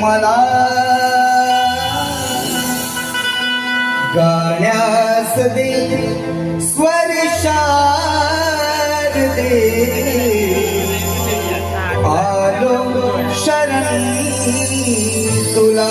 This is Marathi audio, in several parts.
मला. गाण्यास दे स्वर दे. आलो शरण तुला.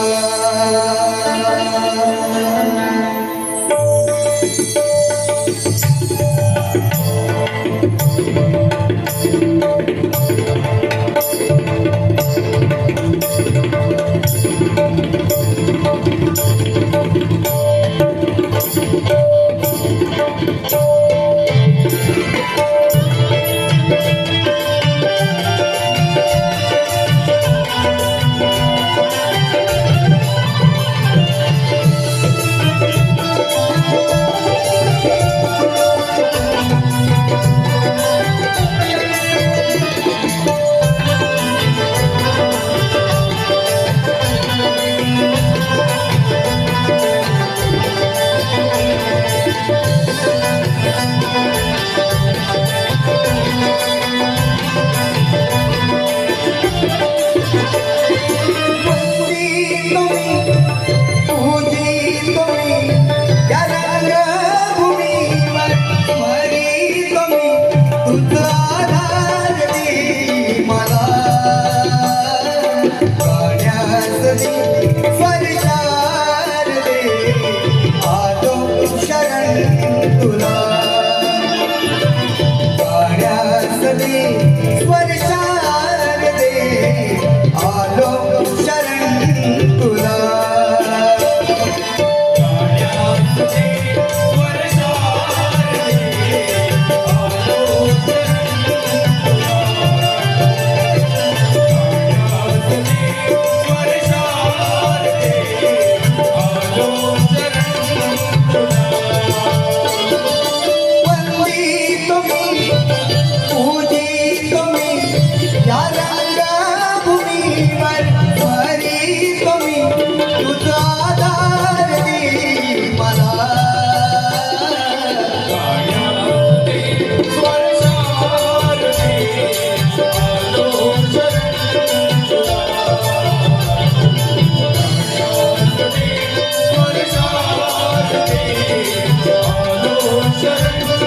Oh, oh, oh, oh,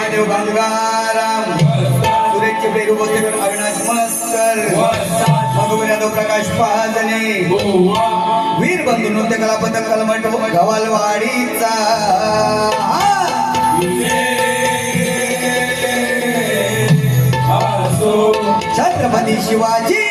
Mahadev बांधवाराम. Suresh पेरू बोलते अविनाश मस्कर मधुबन प्रकाश पहाजने वीर बंधू नृत्य कलापथक कलमट गवालवाडीचा. छत्रपती शिवाजी.